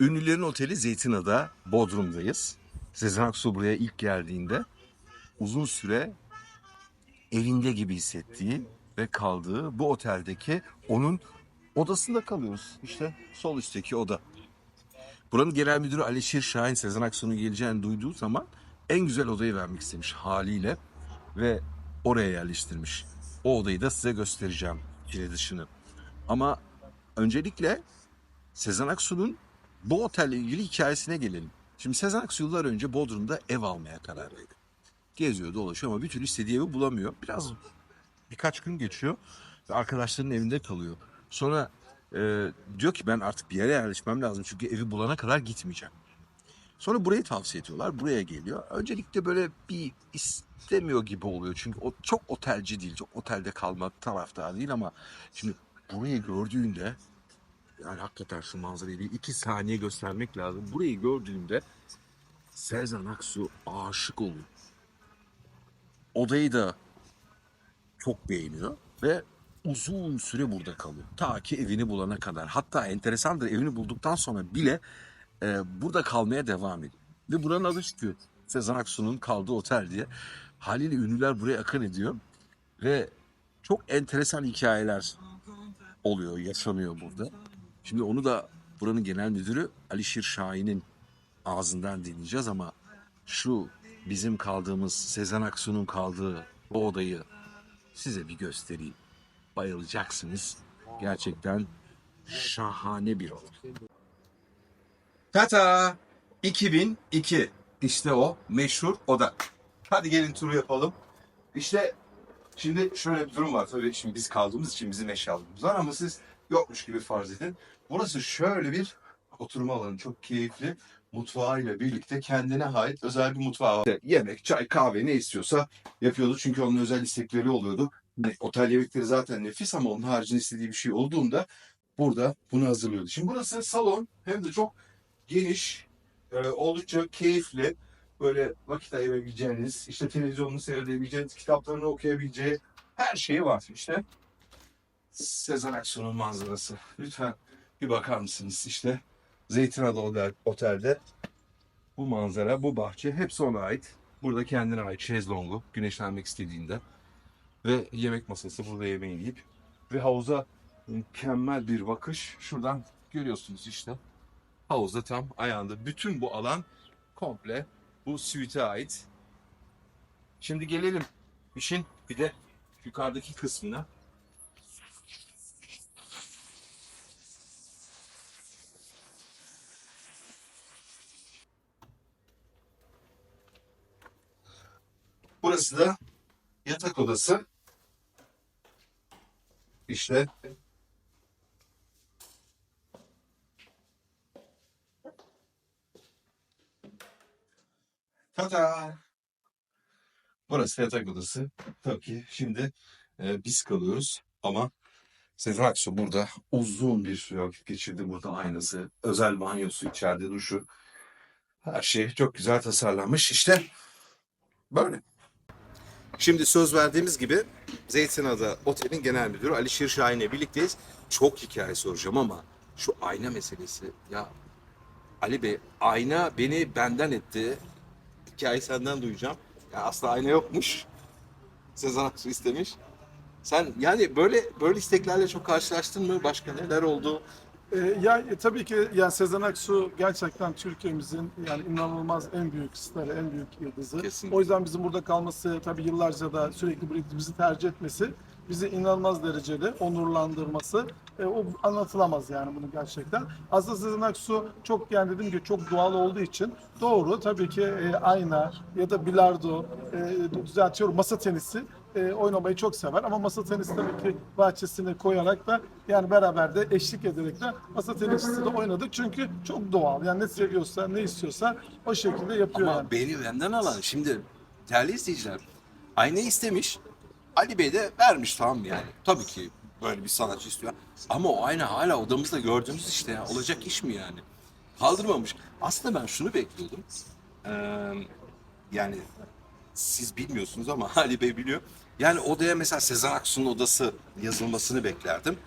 Ünlülerin Oteli Zeytinada, Bodrum'dayız. Sezen Aksu buraya ilk geldiğinde uzun süre evinde gibi hissettiği ve kaldığı bu oteldeki onun odasında kalıyoruz. İşte sol üstteki oda. Buranın genel müdürü Alişir Şahin Sezen Aksu'nun geleceğini duyduğu zaman en güzel odayı vermek istemiş haliyle ve oraya yerleştirmiş. O odayı da size göstereceğim kile dışını. Ama öncelikle Sezen Aksu'nun bu otelle ilgili hikayesine gelelim. Şimdi Sezen Aksu yıllar önce Bodrum'da ev almaya karar verdi. Geziyor, dolaşıyor ama bir türlü istediği evi bulamıyor. Biraz birkaç gün geçiyor ve arkadaşlarının evinde kalıyor. Sonra e, diyor ki ben artık bir yere yerleşmem lazım çünkü evi bulana kadar gitmeyeceğim. Sonra burayı tavsiye ediyorlar. Buraya geliyor. Öncelikle böyle bir istemiyor gibi oluyor. Çünkü o çok otelci değil. Çok otelde kalma taraftarı değil ama şimdi burayı gördüğünde yani hakikaten şu manzarayı bir iki saniye göstermek lazım. Burayı gördüğünde Sezen Aksu aşık oluyor. Odayı da çok beğeniyor ve uzun süre burada kalıyor. Ta ki evini bulana kadar. Hatta enteresandır evini bulduktan sonra bile e, burada kalmaya devam ediyor. Ve buranın adı çıkıyor. Sezen Aksu'nun kaldığı otel diye. Haliyle ünlüler buraya akın ediyor. Ve çok enteresan hikayeler oluyor, yaşanıyor burada. Şimdi onu da buranın genel müdürü Alişir Şahin'in ağzından dinleyeceğiz ama şu bizim kaldığımız Sezen Aksu'nun kaldığı o odayı size bir göstereyim. Bayılacaksınız. Gerçekten şahane bir oda. Tata 2002 işte o meşhur oda. Hadi gelin turu yapalım. İşte şimdi şöyle bir durum var tabii şimdi biz kaldığımız için bizim eşyalarımız var ama siz yokmuş gibi farz edin. Burası şöyle bir oturma alanı çok keyifli. Mutfağıyla birlikte kendine ait özel bir mutfağı var. Yemek, çay, kahve ne istiyorsa yapıyordu. Çünkü onun özel istekleri oluyordu. Ne- Otel yemekleri zaten nefis ama onun haricinde istediği bir şey olduğunda burada bunu hazırlıyordu. Şimdi burası salon hem de çok geniş, e, oldukça keyifli. Böyle vakit ayırabileceğiniz, işte televizyonunu seyredebileceğiniz, kitaplarını okuyabileceği her şeyi var. İşte Sezen Aksu'nun manzarası. Lütfen bir bakar mısınız? İşte Zeytinada Otel- Otel'de bu manzara, bu bahçe hepsi ona ait. Burada kendine ait şezlongu güneşlenmek istediğinde ve yemek masası burada yemeğini yiyip ve havuza mükemmel bir bakış. Şuradan görüyorsunuz işte. Havuzda tam ayağında. Bütün bu alan komple bu suite'e ait. Şimdi gelelim işin bir de yukarıdaki kısmına. Burası da yatak odası. İşte Tada! Burası yatak odası. Tabii şimdi e, biz kalıyoruz ama Sezen Aksu burada uzun bir vakit geçirdi. Burada aynası, özel banyosu, içeride duşu. Her şey çok güzel tasarlanmış. İşte böyle. Şimdi söz verdiğimiz gibi Zeytinada Otel'in genel müdürü Alişir Şahin'le birlikteyiz. Çok hikaye soracağım ama şu ayna meselesi ya Ali Bey ayna beni benden etti. Hikayeyi senden duyacağım. Ya aslında ayna yokmuş. Sezen Aksu istemiş. Sen yani böyle böyle isteklerle çok karşılaştın mı? Başka neler oldu? Ee, ya e, tabii ki yani Sezen Aksu gerçekten Türkiye'mizin yani inanılmaz en büyük starı, en büyük yıldızı. Kesinlikle. O yüzden bizim burada kalması, tabii yıllarca da sürekli burayı bizi tercih etmesi bizi inanılmaz derecede onurlandırması e, o anlatılamaz yani bunu gerçekten. Aslında Sezen Aksu çok yani dediğim gibi çok doğal olduğu için doğru tabii ki e, ayna ya da bilardo e, düzeltiyorum masa tenisi e, oynamayı çok sever ama masa tenisi tabii ki bahçesine koyarak da yani beraber de eşlik ederek de masa tenisi de oynadık çünkü çok doğal yani ne seviyorsa ne istiyorsa o şekilde yapıyor Ama yani. beni benden alan şimdi değerli izleyiciler aynı istemiş Ali Bey de vermiş tamam mı yani. Tabii ki böyle bir sanatçı istiyor. Ama o ayna hala odamızda gördüğümüz işte ya. Olacak iş mi yani? Kaldırmamış. Aslında ben şunu bekliyordum. Ee, yani siz bilmiyorsunuz ama Ali Bey biliyor. Yani odaya mesela Sezen Aksu'nun odası yazılmasını beklerdim.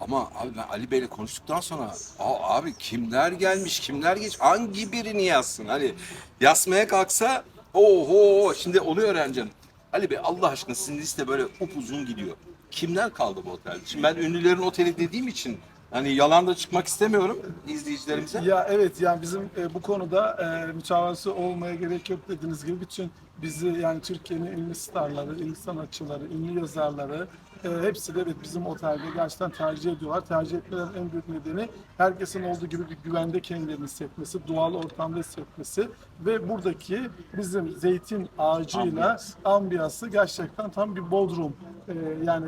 Ama abi ben Ali Bey'le konuştuktan sonra abi kimler gelmiş kimler geç hangi birini yazsın hani yazmaya kalksa oho şimdi onu öğreneceğim. Ali Bey Allah aşkına sizin liste böyle upuzun gidiyor. Kimler kaldı bu otelde? Şimdi ben ünlülerin oteli dediğim için hani yalan da çıkmak istemiyorum izleyicilerimize. Ya evet yani bizim e, bu konuda e, mütevazı olmaya gerek yok dediğiniz gibi bütün bizi yani Türkiye'nin ünlü starları, ünlü sanatçıları, ünlü yazarları e, hepsi de evet bizim otelde gerçekten tercih ediyorlar. Tercih etmelerinin en büyük nedeni herkesin olduğu gibi bir güvende kendilerini hissetmesi, doğal ortamda hissetmesi ve buradaki bizim zeytin ağacıyla Ambiyans. ambiyansı gerçekten tam bir Bodrum. E, yani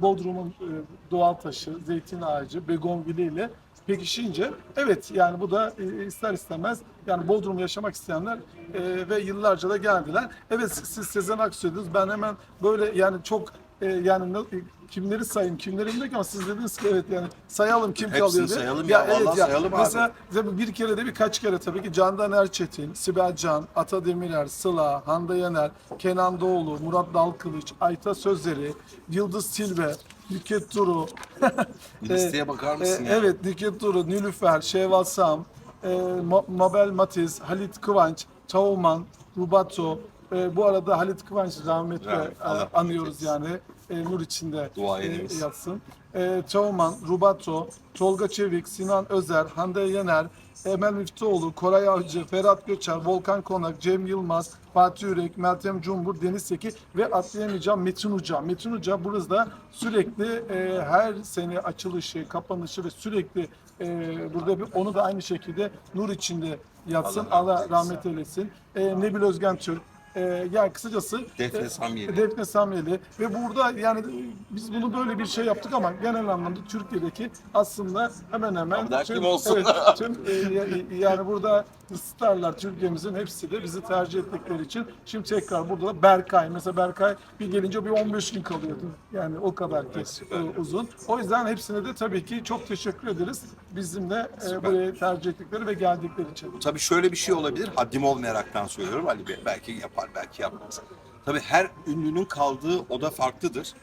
Bodrum'un e, doğal taşı, zeytin ağacı, begonvili ile pekişince evet yani bu da e, ister istemez yani Bodrum'da yaşamak isteyenler e, ve yıllarca da geldiler. Evet siz, Sezen Aksu dediniz. Ben hemen böyle yani çok e, yani ne- kimleri sayayım kimleri bilmiyorum ama siz dediniz ki evet yani sayalım kim Hepsini kalıyor diye. sayalım ya, vallahi sayalım abi. Mesela Mesela bir kere de birkaç kere tabii ki Candan Erçetin, Sibel Can, Ata Demirer, Sıla, Hande Yener, Kenan Doğulu, Murat Dalkılıç, Ayta Sözleri, Yıldız Tilbe, Nüket Duru. Bir listeye bakar mısın e, ya? Evet Nüket Duru, Nilüfer, Şevval Sam, e, Ma- Mabel Matiz, Halit Kıvanç, Çavuman, Rubato. E, bu arada Halit Kıvanç rahmetli Rahmet, e, Allah rahmet anıyoruz eylesin. yani. E, nur içinde Dua e, yatsın. E, Çavuman, Rubato, Tolga Çevik, Sinan Özer, Hande Yener, Emel Müftüoğlu, Koray Avcı, Ferhat Göçer, Volkan Konak, Cem Yılmaz, Fatih Ürek, Meltem Cumbur, Deniz Seki ve atlayamayacağım Metin Uca. Metin Uca burada sürekli e, her sene açılışı, kapanışı ve sürekli e, burada bir, onu da aynı şekilde nur içinde yatsın. Allah Allah rahmet rahmet eylesin. E, Nebil Özgen Türk. E, yani kısacası Defne e, Samyeli. Defne Samyeli ve burada yani biz bunu böyle bir şey yaptık ama genel anlamda Türkiye'deki aslında hemen hemen kim olsun? evet, tüm e, ya- yani burada starlar Türkiye'mizin hepsi de bizi tercih ettikleri için şimdi tekrar burada da Berkay mesela Berkay bir gelince bir 15 gün kalıyordu. Yani o kadar süper. e, uzun. O yüzden hepsine de tabii ki çok teşekkür ederiz bizimle e, buraya tercih ettikleri ve geldikleri için. Tabii şöyle bir şey olabilir. Haddim olmayaraktan söylüyorum Ali Bey. Belki yapar, belki yapmaz. Tabii her ünlünün kaldığı oda farklıdır.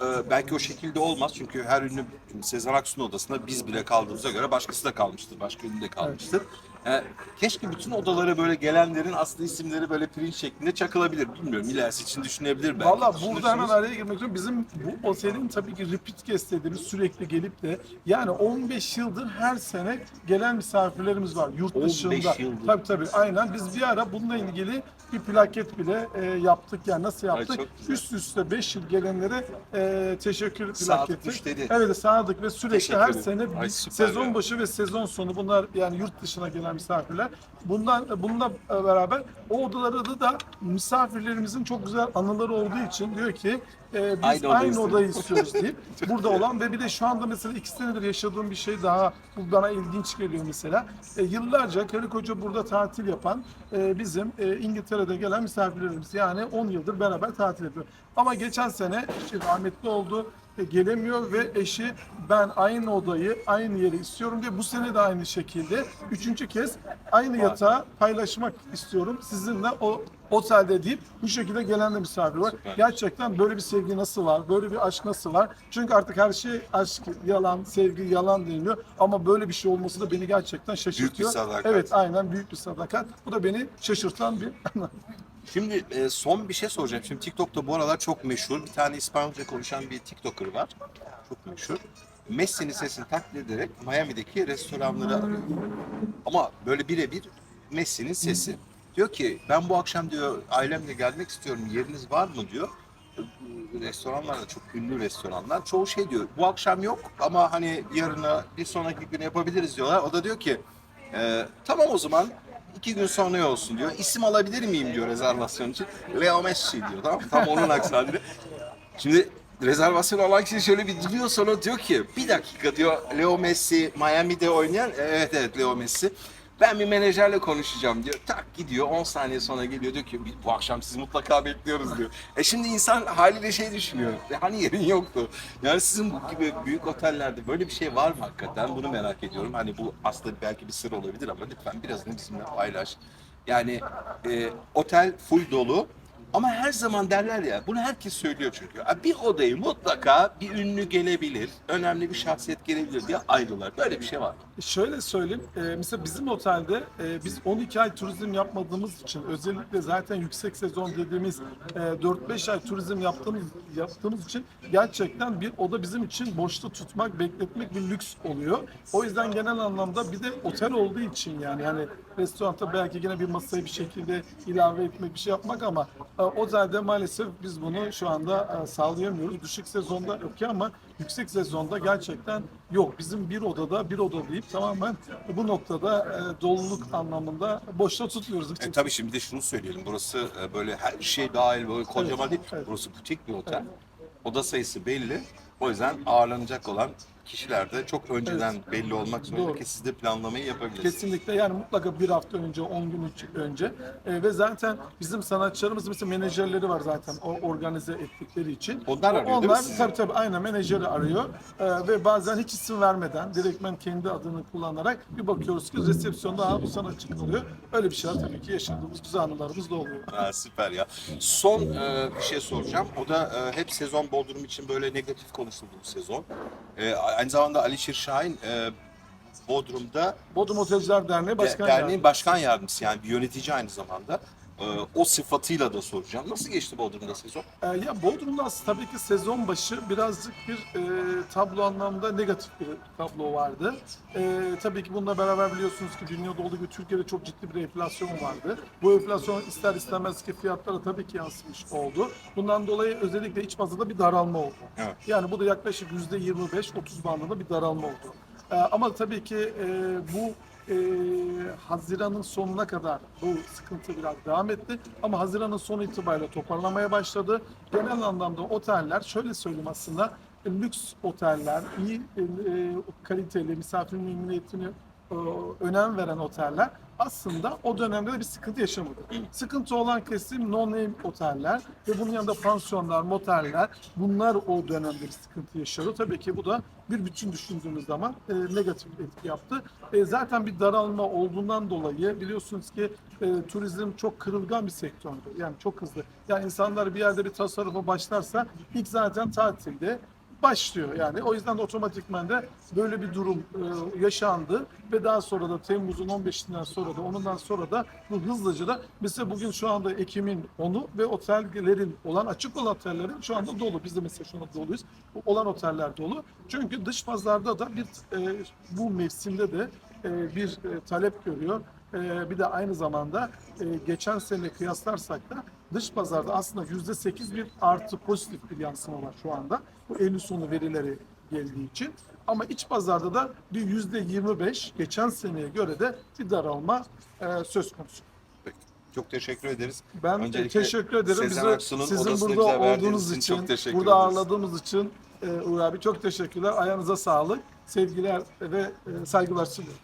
Ee, belki o şekilde olmaz çünkü her ünlü şimdi Sezen Aksu'nun odasında biz bile kaldığımıza göre başkası da kalmıştır, başka ünlü de kalmıştır. Ee, keşke bütün odalara böyle gelenlerin aslı isimleri böyle pirinç şeklinde çakılabilir. Bilmiyorum ilerisi için düşünebilir belki. Valla burada hemen araya girmek istiyorum. Bizim bu otelin tabii ki repeat guest dediğimiz sürekli gelip de yani 15 yıldır her sene gelen misafirlerimiz var yurt 15 dışında. yıldır. Tabii tabii aynen. Biz bir ara bununla ilgili bir plaket bile e, yaptık yani nasıl yaptık? çok güzel. Üst üste 5 yıl gelenlere e, teşekkür Sadık plaketi. müşteri. Evet sadık ve sürekli Teşekkür her ederim. sene Ay, bir süper sezon ya. başı ve sezon sonu bunlar yani yurt dışına gelen misafirler. Bundan bununla beraber o odalarda da misafirlerimizin çok güzel anıları olduğu için diyor ki e, biz Aynı aynı, odayı istiyoruz deyip burada olan ve bir de şu anda mesela iki senedir yaşadığım bir şey daha bu bana ilginç geliyor mesela. E, yıllarca karı koca burada tatil yapan e, bizim e, İngiltere'de gelen misafirlerimiz yani 10 yıldır beraber tatil yapıyor. Ama geçen sene eşi rahmetli oldu gelemiyor ve eşi ben aynı odayı, aynı yeri istiyorum diye bu sene de aynı şekilde üçüncü kez aynı yatağı paylaşmak istiyorum sizinle o otelde deyip bu şekilde gelen de misafir var. Gerçekten böyle bir sevgi nasıl var, böyle bir aşk nasıl var? Çünkü artık her şey aşk, yalan, sevgi, yalan deniliyor. Ama böyle bir şey olması da beni gerçekten şaşırtıyor. sadakat. Evet aynen büyük bir sadakat. Bu da beni şaşırtan bir Şimdi e, son bir şey soracağım. Şimdi TikTok'ta bu aralar çok meşhur. Bir tane İspanyolca konuşan bir TikToker var. Çok meşhur. Messi'nin sesini taklit ederek Miami'deki restoranları arıyor. Ama böyle birebir Messi'nin sesi. Diyor ki ben bu akşam diyor ailemle gelmek istiyorum. Yeriniz var mı diyor. Restoranlar da çok ünlü restoranlar. Çoğu şey diyor. Bu akşam yok ama hani yarına bir sonraki gün yapabiliriz diyorlar. O da diyor ki "E, tamam o zaman iki gün sonra olsun diyor. İsim alabilir miyim diyor rezervasyon için. Leo Messi diyor tamam? Tam onun aksanı. Şimdi rezervasyon alan kişi şöyle bir duruyor sonra diyor ki bir dakika diyor Leo Messi Miami'de oynayan evet evet Leo Messi. Ben bir menajerle konuşacağım diyor. Tak gidiyor 10 saniye sonra geliyor diyor ki bu akşam sizi mutlaka bekliyoruz diyor. E şimdi insan haliyle şey düşünüyor. E hani yerin yoktu. Yani sizin bu gibi büyük otellerde böyle bir şey var mı hakikaten? Bunu merak ediyorum. Hani bu aslında belki bir sır olabilir ama lütfen birazını bizimle paylaş. Yani e, otel full dolu Ama her zaman derler ya, bunu herkes söylüyor çünkü. "Abi Bir odayı mutlaka bir ünlü gelebilir, önemli bir şahsiyet gelebilir diye ayrılar. Böyle bir şey var. Şöyle söyleyeyim, e, mesela bizim otelde e, biz 12 ay turizm yapmadığımız için özellikle zaten yüksek sezon dediğimiz e, 4-5 ay turizm yaptığımız yaptığımız için gerçekten bir oda bizim için boşta tutmak, bekletmek bir lüks oluyor. O yüzden genel anlamda bir de otel olduğu için yani yani restoranda belki yine bir masayı bir şekilde ilave etmek bir şey yapmak ama e, otelde maalesef biz bunu şu anda e, sağlayamıyoruz. Düşük sezonda okey ama yüksek sezonda gerçekten yok. Bizim bir odada bir oda deyip tamamen bu noktada e, doluluk anlamında boşta tutmuyoruz. E, tabii şimdi de şunu söyleyelim. Burası e, böyle her şey dahil böyle kocaman değil. evet. Burası butik bir otel. Oda sayısı belli. O yüzden ağırlanacak olan kişiler de çok önceden belli olmak zorunda Doğru. ki siz de planlamayı yapabilirsiniz. Kesinlikle yani mutlaka bir hafta önce, 10 gün önce E, ve zaten bizim sanatçılarımız mesela menajerleri var zaten o organize ettikleri için. Onlar arıyor değil mi Onlar tabii tabii aynen menajeri arıyor E, ve bazen hiç isim vermeden direktmen kendi adını kullanarak bir bakıyoruz ki resepsiyonda Aa, bu sanatçı kalıyor. Öyle bir şeyler tabii ki yaşadığımız güzel anılarımız da oluyor. Ha, süper ya. Son e, bir şey soracağım. O da e, hep sezon Bodrum için böyle negatif konuşuldu bu sezon. E, aynı zamanda Alişir Şahin e, Bodrum'da Bodrum Otelciler Derneği Başkan derneğin Yardımcısı. başkan yardımcısı yani bir yönetici aynı zamanda. E, o sıfatıyla da soracağım. Nasıl geçti Bodrum'da sezon? Ee, ya Bodrum'da aslında tabii ki sezon başı birazcık bir e, tablo anlamda negatif bir tablo vardı. E, tabii ki bununla beraber biliyorsunuz ki dünyada olduğu gibi Türkiye'de çok ciddi bir enflasyon vardı. Bu enflasyon ister istemez ki fiyatlara tabii ki yansımış oldu. Bundan dolayı özellikle iç bazda da bir daralma oldu. Evet. Yani bu da yaklaşık %25-30 bandında bir daralma oldu. Ee, ama tabii ki e, bu e, Haziran'ın sonuna kadar bu sıkıntı biraz devam etti. Ama Haziran'ın sonu itibariyle toparlamaya başladı. Genel anlamda oteller, şöyle söyleyeyim aslında, e, lüks oteller, iyi e, e, kaliteli, misafir memnuniyetine e, önem veren oteller aslında o dönemde de bir sıkıntı yaşamadı. Sıkıntı olan kesim non-name oteller ve bunun yanında pansiyonlar, moteller bunlar o dönemde bir sıkıntı yaşadı. Tabii ki bu da bir bütün düşündüğümüz zaman e, negatif etki yaptı. E, zaten bir daralma olduğundan dolayı biliyorsunuz ki e, turizm çok kırılgan bir sektördür. Yani çok hızlı. Yani insanlar bir yerde bir tasarrufa başlarsa ilk zaten tatilde başlıyor yani. O yüzden de otomatikman de böyle bir durum e, yaşandı ve daha sonra da Temmuz'un 15'inden sonra da onundan sonra da bu hızlıca da mesela bugün şu anda Ekim'in 10'u ve otellerin olan açık olan otellerin şu anda dolu. Biz de mesela şu anda doluyuz. Olan oteller dolu. Çünkü dış pazarda da bir e, bu mevsimde de e, bir e, talep görüyor. E, bir de aynı zamanda e, geçen sene kıyaslarsak da dış pazarda aslında %8 bir artı pozitif bir yansıma var şu anda. Bu Eylül sonu verileri geldiği için. Ama iç pazarda da bir %25 geçen seneye göre de bir daralma e, söz konusu. Peki. Çok teşekkür ederiz. Ben Öncelikle teşekkür ederim. Sezen Bizi, Aksu'nun sizin burada olduğunuz için için, çok teşekkür burada ederiz. ağırladığımız için e, Uğur abi çok teşekkürler. Ayağınıza sağlık, sevgiler ve e, saygılar sunuyorum.